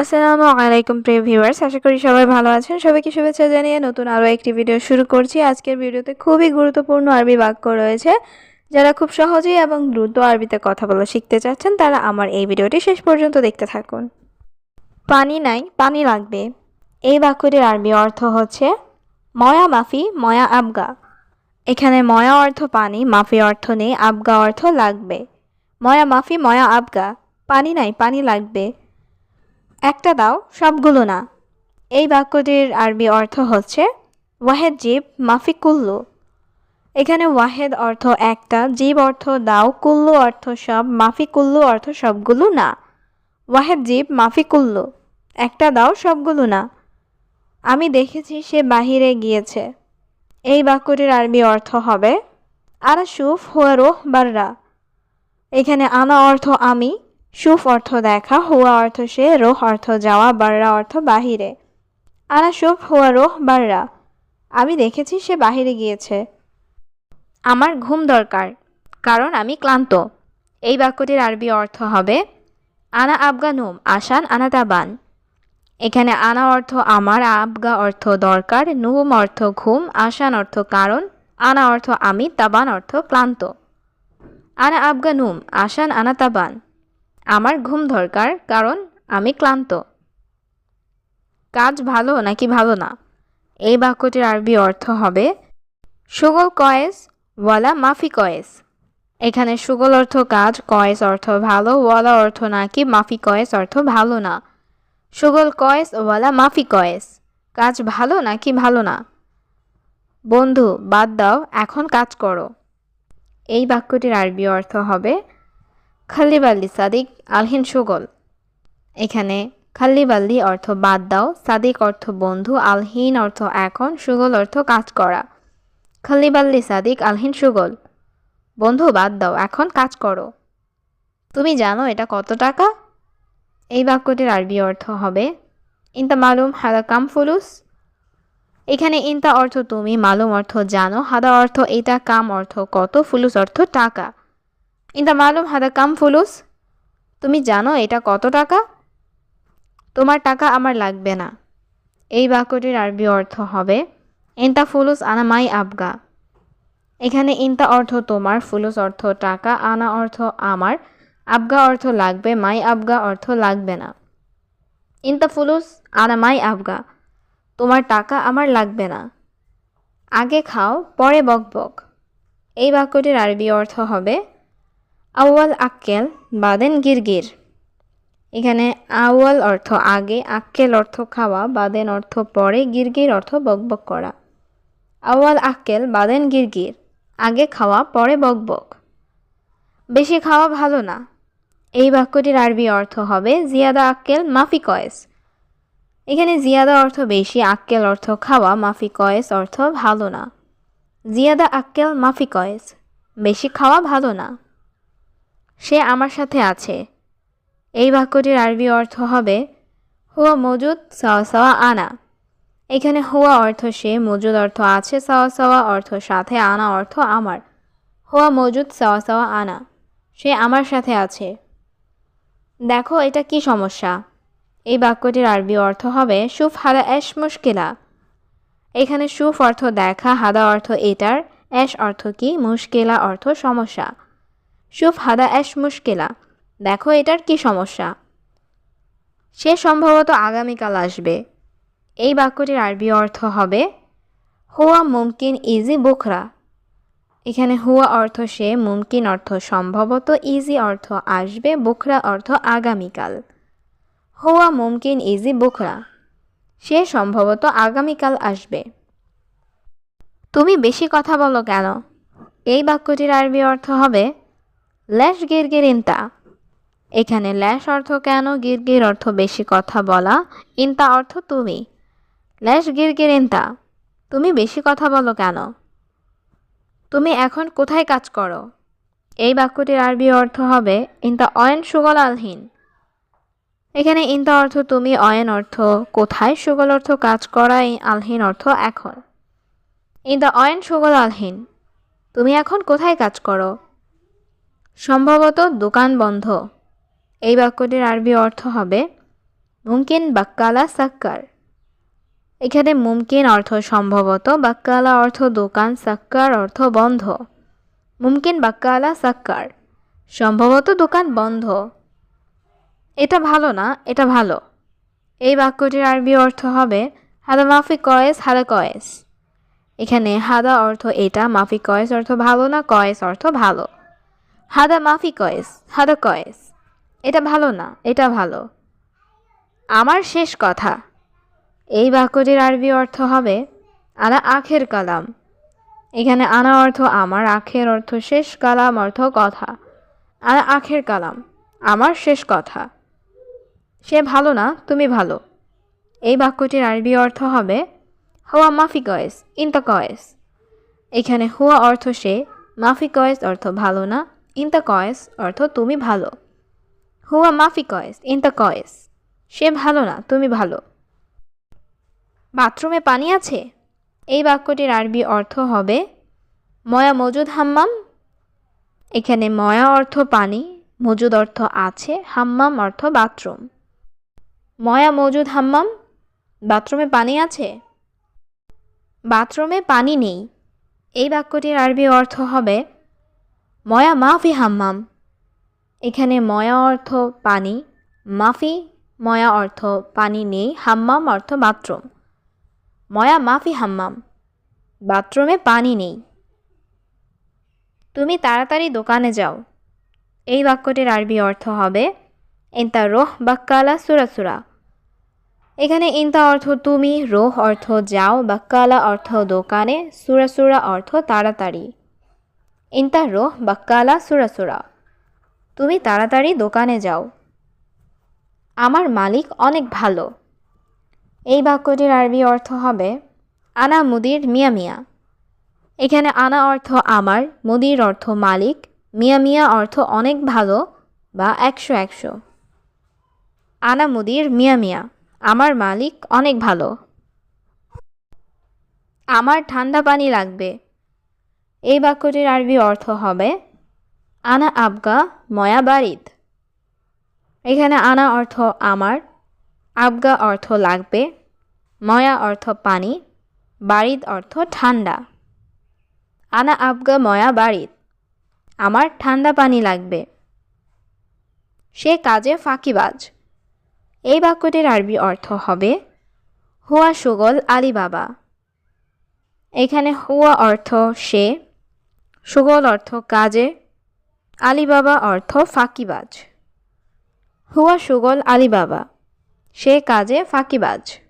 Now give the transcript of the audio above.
আসসালামু আলাইকুম, প্রিয় ভিউয়ার্স। আশা করি সবাই ভালো আছেন। সবাইকে শুভেচ্ছা জানিয়ে নতুন আরও একটি ভিডিও শুরু করছি। আজকের ভিডিওতে খুবই গুরুত্বপূর্ণ আরবি বাক্য রয়েছে। যারা খুব সহজেই এবং দ্রুত আরবিতে কথা বলা শিখতে চাচ্ছেন, তারা আমার এই ভিডিওটি শেষ পর্যন্ত দেখতে থাকুন। পানি নাই, পানি লাগবে। এই বাক্যটির আরবি অর্থ হচ্ছে, ময়া মাফি, ময়া আবগা। এখানে ময়া অর্থ পানি, মাফি অর্থ নেই, আবগা অর্থ লাগবে। ময়া মাফি, ময়া আবগা। পানি নাই, পানি লাগবে। একটা দাও, সবগুলো না। এই বাক্যটির আরবি অর্থ হচ্ছে, ওয়াহেদ জীব, মাফি কুল্লু। এখানে ওয়াহেদ অর্থ একটা, জীব অর্থ দাও, কুল্লু অর্থ সব, মাফি কুল্লু অর্থ সবগুলো না। ওয়াহেদ জীব, মাফি কুল্লু। একটা দাও, সবগুলো না। আমি দেখেছি সে বাহিরে গিয়েছে। এই বাক্যটির আরবি অর্থ হবে, আরা সুফ হুয়া রোহ বাররা। এখানে আনা অর্থ আমি সুফ অর্থ দেখা, হুয়া অর্থ সে, রোহ অর্থ যাওয়া, বাররা অর্থ বাহিরে। আনা সুফ হুয়া রোহ, বাররা। আমি দেখেছি সে বাহিরে গিয়েছে। আমার ঘুম দরকার, কারণ আমি ক্লান্ত। এই বাক্যটির আরবি অর্থ হবে, আনা আবগা নুম আসান আনা তাবান এখানে আনা অর্থ আমার, আবগা অর্থ দরকার, নুম অর্থ ঘুম আসান অর্থ কারণ, আনা অর্থ আমি, তাবান অর্থ ক্লান্ত। আনা আবগা নুম আসান আনা তাবান আমার ঘুম দরকার, কারণ আমি ক্লান্ত। কাজ ভালো নাকি ভালো না? এই বাক্যটির আরবি অর্থ হবে, সুগল কয়েস ওয়ালা মাফি কয়েস। এখানে সুগল অর্থ কাজ, কয়েস অর্থ ভালো, ওয়ালা অর্থ নাকি মাফি কয়েস অর্থ ভালো না? সুগল কয়েস ওয়ালা মাফি কয়েস, কাজ ভালো নাকি ভালো না? বন্ধু, বাদ দাও, এখন কাজ করো। এই বাক্যটির আরবি অর্থ হবে খাল্লিবাল্লি সাদিক আলহিন সুগল। এখানে খাল্লিবাল্লি অর্থ বাদ দাও, সাদিক অর্থ বন্ধু, আলহিন অর্থ এখন, সুগল অর্থ কাজ করা। খাল্লিবাল্লি সাদিক আলহিন সুগল। বন্ধু বাদ দাও, এখন কাজ করো। তুমি জানো এটা কত টাকা? এই বাক্যটির আরবি অর্থ হবে, ইনতা মালুম হাদা কাম ফুলুস। এখানে ইনতা অর্থ তুমি, মালুম অর্থ জানো, হাদা অর্থ এটা কাম অর্থ কত, ফুলুস অর্থ টাকা। ইনতা মালুম হাদা কাম ফুলুস। তুমি জানো এটা কত টাকা? তোমার টাকা আমার লাগবে না। এই বাক্যটির আরবি অর্থ হবে ইনতা ফুলুস আনা মাই আবগা। এখানে ইনতা অর্থ তোমার, ফুলুস অর্থ টাকা, আনা অর্থ আমার, আবগা অর্থ লাগবে, মাই আবগা অর্থ লাগবে না। ইনতা ফুলুস আনা মাই আবগা, তোমার টাকা আমার লাগবে না। আগে খাও, পরে বক বক। এই বাক্যটির আরবি অর্থ হবে আউয়াল আক্কেল বাদেন গিরগির। এখানে আউয়াল অর্থ আগে, আক্কেল অর্থ খাওয়া বাদেন অর্থ পরে, গিরগির অর্থ বকবক করা। আউয়াল আক্কেল বাদেন গিরগির, আগে খাওয়া, পরে বকবক। বেশি খাওয়া ভালো না। এই বাক্যটির আরবি অর্থ হবে জিয়াদা আক্কেল মাফি কয়েস। এখানে জিয়াদা অর্থ বেশি, আক্কেল অর্থ খাওয়া, মাফি কয়েস অর্থ ভালো না। জিয়াদা আক্কেল মাফি কয়েস, বেশি খাওয়া ভালো না। সে আমার সাথে আছে। এই বাক্যটির আরবি অর্থ হবে, হুয়া মজুদ, সাওয়া সাওয়া আনা। এখানে হুয়া অর্থ সে, মজুদ অর্থ আছে, সাওয়া সাওয়া অর্থ সাথে, আনা অর্থ আমার। হুয়া মজুদ, সাওয়া সাওয়া আনা। সে আমার সাথে আছে। দেখো এটা কি সমস্যা। এই বাক্যটির আরবি অর্থ হবে, সুফ হাদা এশ মুশকিলা। এখানে সুফ অর্থ দেখা, হাদা অর্থ এটার অ্যাশ অর্থ কি, মুশকিলা অর্থ সমস্যা। সুফ হাদা অ্যাশ মুশকিলা। দেখো এটার কি সমস্যা। সে সম্ভবত আগামীকাল আসবে। এই বাক্যটির আরবি অর্থ হবে, হুয়া মুমকিন ইজি বুখরা। এখানে হুয়া অর্থ সে, মুমকিন অর্থ সম্ভবত ইজি অর্থ আসবে, বুখরা অর্থ আগামীকাল। হুয়া মুমকিন ইজি বুখরা, সে সম্ভবত আগামীকাল আসবে। তুমি বেশি কথা বলো কেন? এই বাক্যটির আরবি অর্থ হবে ল্যাশ গিরগির ইন্তা এখানে ল্যাশ অর্থ কেন? গিরগির অর্থ বেশি কথা বলা। ইন্তা অর্থ তুমি। ল্যাশ গিরগির ইন্তা তুমি বেশি কথা বলো কেন? তুমি এখন কোথায় কাজ করো? এই বাক্যটির আরবি অর্থ হবে, ইন্তা অয়েন সুগল আলহীন এখানে ইন্তা অর্থ তুমি, অয়েন অর্থ কোথায়, সুগল অর্থ কাজ করা আলহীন অর্থ এখন। ইন্তা অয়েন সুগল আলহীন তুমি এখন কোথায় কাজ করো? সম্ভবত দোকান বন্ধ। এই বাক্যটির আরবি অর্থ হবে, মুমকিন বাক্কালা সাক্কার। এখানে মুমকিন অর্থ সম্ভবত, বাক্কালা অর্থ দোকান, সাক্কার অর্থ বন্ধ। মুমকিন বাক্কালা সাক্কার। সম্ভবত দোকান বন্ধ। এটা ভালো না, এটা ভালো। এই বাক্যটির আরবি অর্থ হবে, হাদা মাফি কয়েস, হাদা কয়েস। এখানে হাদা অর্থ এটা, মাফি কয়েস অর্থ ভালো না, কয়েস অর্থ ভালো। হাদা মাফি কয়েস, হাদা কয়েস। এটা ভালো না, এটা ভালো। আমার শেষ কথা। এই বাক্যটির আরবি অর্থ হবে আনা আখের কালাম। এখানে আনা অর্থ আমার, আখের অর্থ শেষ, কালাম অর্থ কথা। আনা আখের কালাম, আমার শেষ কথা। সে ভালো না, তুমি ভালো। এই বাক্যটির আরবি অর্থ হবে হুয়া মাফি কয়েস, ইন্তা কয়েস। এখানে হুয়া অর্থ সে, মাফি কয়েস অর্থ ভালো না ইন্তা কয়েস অর্থ তুমি ভালো। হুয়া মাফি কয়েস, ইন্তা কয়েস। সে ভালো না, তুমি ভালো। বাথরুমে পানি আছে? এই বাক্যটির আরবি অর্থ হবে, ময়া মজুদ হাম্মাম। এখানে ময়া অর্থ পানি, মজুদ অর্থ আছে, হাম্মাম অর্থ বাথরুম। ময়া মজুদ হাম্মাম, বাথরুমে পানি আছে? বাথরুমে পানি নেই। এই বাক্যটির আরবি অর্থ হবে ময়া মাফি হাম্মাম। এখানে ময়া অর্থ পানি, মাফি ময়া অর্থ পানি নেই, হাম্মাম অর্থ বাথরুম। ময়া মাফি হাম্মাম, বাথরুমে পানি নেই। তুমি তাড়াতাড়ি দোকানে যাও। এই বাক্যটির আরবি অর্থ হবে ইন্তা রোহ বাক্কালা সুরাসুরা এখানে ইন্তা অর্থ তুমি রোহ অর্থ যাও বাক্কালা অর্থ দোকানে সুরাসুরা অর্থ তাড়াতাড়ি ইন্তা রোহ বাক্কালা সুরাসুরা তুমি তাড়াতাড়ি দোকানে যাও। আমার মালিক অনেক ভালো। এই বাক্যটির আরবি অর্থ হবে, আনা মুদির মিয়া মিয়া। এখানে আনা অর্থ আমার মুদির অর্থ মালিক মিয়া মিয়া অর্থ অনেক ভালো বা একশো একশো আনা মুদির মিয়া মিয়া আমার মালিক অনেক ভালো আমার ঠান্ডা পানি লাগবে এই বাক্যটির আরবি অর্থ হবে, আনা আবগা ময়া বাড়িত এখানে আনা অর্থ আমার আবগা অর্থ লাগবে ময়া অর্থ পানি বাড়িত অর্থ ঠান্ডা আনা আবগা ময়া বাড়িত আমার ঠান্ডা পানি লাগবে সে কাজে ফাঁকিবাজ। এই বাক্যটির আরবি অর্থ হবে, হুয়া সুগল আলী বাবা এখানে হুয়া অর্থ সে সুগল অর্থ কাজে আলিবাবা অর্থ ফাঁকিবাজ। হুয়া সুগল আলিবাবা সে কাজে ফাঁকিবাজ।